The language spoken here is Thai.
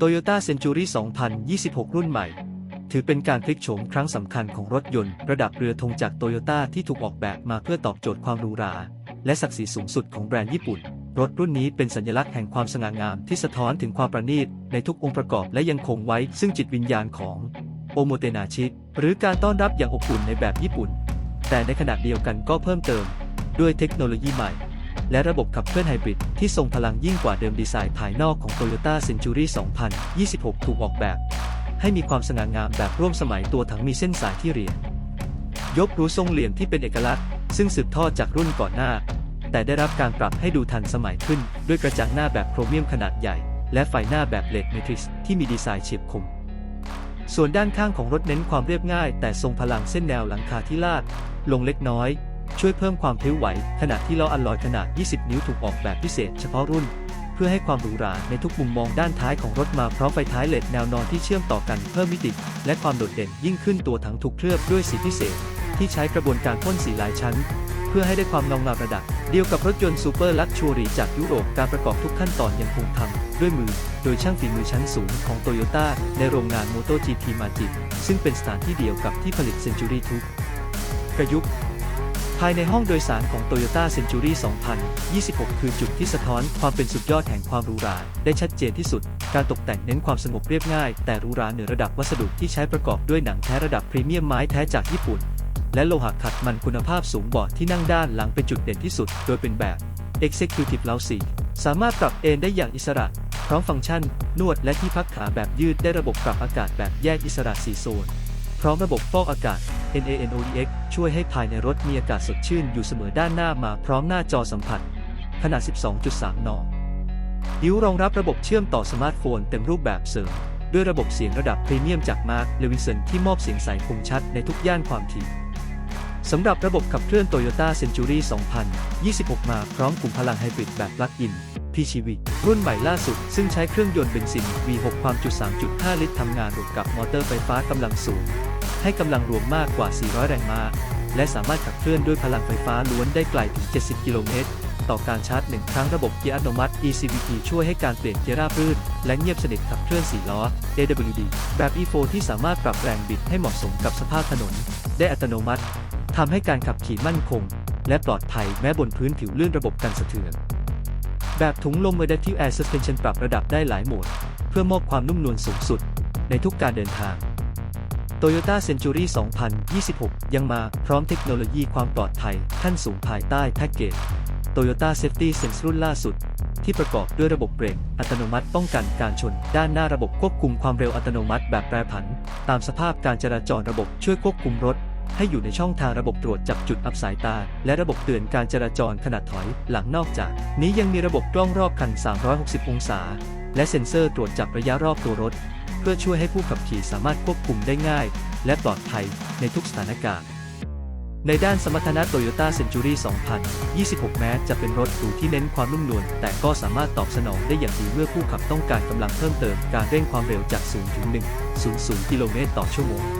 Toyota Century 2026 รุ่นใหม่ ถือเป็นการพลิกโฉมครั้งสำคัญของรถยนต์ระดับเรือธงจากโตโยต้าที่ถูกออกแบบมาเพื่อตอบโจทย์ความหรูหรา และศักดิ์ศรีสูงสุดของแบรนด์ญี่ปุ่น รถรุ่นนี้เป็นสัญลักษณ์แห่งความสง่างามที่สะท้อนถึงความประณีตในทุกองค์ประกอบและยังคงไว้ซึ่งจิตวิญญาณของโอโมเตนาชิหรือการต้อนรับอย่างอบอุ่นในแบบญี่ปุ่น แต่ในขณะเดียวกันก็เพิ่มเติม ด้วยเทคโนโลยีใหม่ และระบบขับเคลื่อนไฮบริดที่ทรงพลังยิ่งกว่าเดิมดีไซน์ภายนอกของ Toyota Century 2026 ถูกออกแบบ ให้มีความสง่างามแบบร่วมสมัยตัวถังมีเส้นสายที่เรียงยกรูทรงเหลี่ยมที่เป็นเอกลักษณ์ ซึ่งสืบทอดจากรุ่นก่อนหน้า แต่ได้รับการปรับให้ดูทันสมัยขึ้น ด้วยกระจังหน้าแบบโครเมียมขนาดใหญ่ และไฟหน้าแบบเลดเมทริกซ์ที่มีดีไซน์เฉียบคมส่วนด้านข้างของรถเน้นความเรียบง่าย แต่ทรงพลังเส้นแนวหลังคาที่ลาด ลงเล็กน้อย ช่วยเพิ่มความพลิ้วไหว ขณะที่ล้ออัลลอยขนาด 20 นิ้วถูกออกแบบพิเศษเฉพาะรุ่น เพื่อให้ความหรูหราในทุกมุมมองด้านท้ายของรถมาพร้อมไฟท้ายเลดแนวนอนที่เชื่อมต่อกันเพิ่มมิติ และความโดดเด่นยิ่งขึ้นตัวถังถูกเคลือบด้วยสีพิเศษ ที่ใช้กระบวนการพ่นสีหลายชั้น เพื่อให้ได้ความเงางามระดับ เดียวกับรถยนต์ซูเปอร์ลักชัวรี่จากยุโรปการประกอบทุกขั้นตอนยังคงทำด้วยมือ โดยช่างฝีมือชั้นสูงของโตโยต้าในโรงงาน MotoGP มาจิซึ่งเป็นสถานที่เดียวกับที่ผลิตเซนจูรี่ทุกประยุกต์ ภายในห้องโดยสารของ Toyota Century 2026 คือจุดที่สะท้อนความเป็นสุดยอดแห่งความหรูหราได้ชัดเจนที่สุด การตกแต่งเน้นความสงบเรียบง่าย แต่หรูหราเหนือระดับวัสดุที่ใช้ประกอบด้วยหนังแท้ระดับพรีเมียมไม้แท้จากญี่ปุ่น และโลหะขัดมันคุณภาพสูงบาะที่นั่งด้านหลังเป็นจุดเด่นที่สุด โดยเป็นแบบ Executive Lounge สามารถปรับเอนได้อย่างอิสระ พร้อมฟังก์ชัน นวดและที่พักขาแบบยืดได้ระบบปรับอากาศแบบแยกอิสระ4โซนพร้อมระบบฟอกอากาศ NANOEX ช่วยให้ภายในรถมีอากาศสดชื่นอยู่เสมอด้านหน้ามาพร้อมหน้าจอสัมผัส ขนาด 12.3นนิ้วรองรับระบบเชื่อมต่อสมาร์ทโฟนเต็มรูปแบบเสริม ด้วยระบบเสียงระดับพรีเมียมจากมาร์คเลวินสันที่มอบเสียงใสคมชัดในทุกย่านความถี่สำหรับระบบขับเคลื่อน Toyota Century 2026 มาพร้อมกลุ่มพลังไฮบริดแบบปลั๊กอิน PHEV รุ่นใหม่ล่าสุด ซึ่งใช้เครื่องยนต์เบนซิน V6 ความจุ 3.5 ลิตรทำงานร่วมกับมอเตอร์ไฟฟ้ากำลังสูง ให้กำลังรวมมากกว่า 400 แรงม้า และสามารถขับเคลื่อนด้วยพลังไฟฟ้าล้วนได้ไกลถึง 70 กิโลเมตร ต่อการชาร์จหนึ่งครั้งระบบเกียร์อัตโนมัติ ECVT ช่วยให้การเปลี่ยนเกียร์ราบรื่น และเงียบสนิทขับเคลื่อน 4 ล้อ AWD แบบ E4 ที่สามารถปรับแรงบิดให้เหมาะสมกับสภาพถนน ได้อัตโนมัติทำให้การขับขี่มั่นคง และปลอดภัยแม้บนพื้นผิวลื่นระบบกันสะเทือน แบบถุงลม Adaptive Air Suspension ปรับระดับได้หลายโหมด เพื่อมอบความนุ่มนวลสูงสุด ในทุกการเดินทาง Toyota Century 2026 ยังมาพร้อมเทคโนโลยีความปลอดภัยขั้นสูงภายใต้แพ็กเกจ Toyota Safety Sense รุ่นล่าสุด ที่ประกอบด้วยระบบเบรกอัตโนมัติป้องกันการชน ด้านหน้าระบบควบคุมความเร็วอัตโนมัติแบบแปรผัน ตามสภาพการจราจรระบบช่วยควบคุมรถ ให้อยู่ในช่องทางระบบตรวจจับจุดอับสายตา และระบบเตือนการจราจรขณะถอยหลังนอกจาก นี้ยังมีระบบกล้องรอบคัน 360 องศา และเซ็นเซอร์ตรวจจับระยะรอบตัวรถ เพื่อช่วยให้ผู้ขับขี่สามารถควบคุมได้ง่าย และปลอดภัยในทุกสถานการณ์ ในด้านสมรรถนะ Toyota Century 2026 แม้จะเป็นรถหรูที่เน้นความนุ่มนวลแต่ก็สามารถตอบสนองได้อย่างดีเมื่อผู้ขับต้องการกำลังเพิ่มเติมการเร่งความเร็วจาก 0 ถึง 1 00 กิโลเมตรต่อชั่วโมง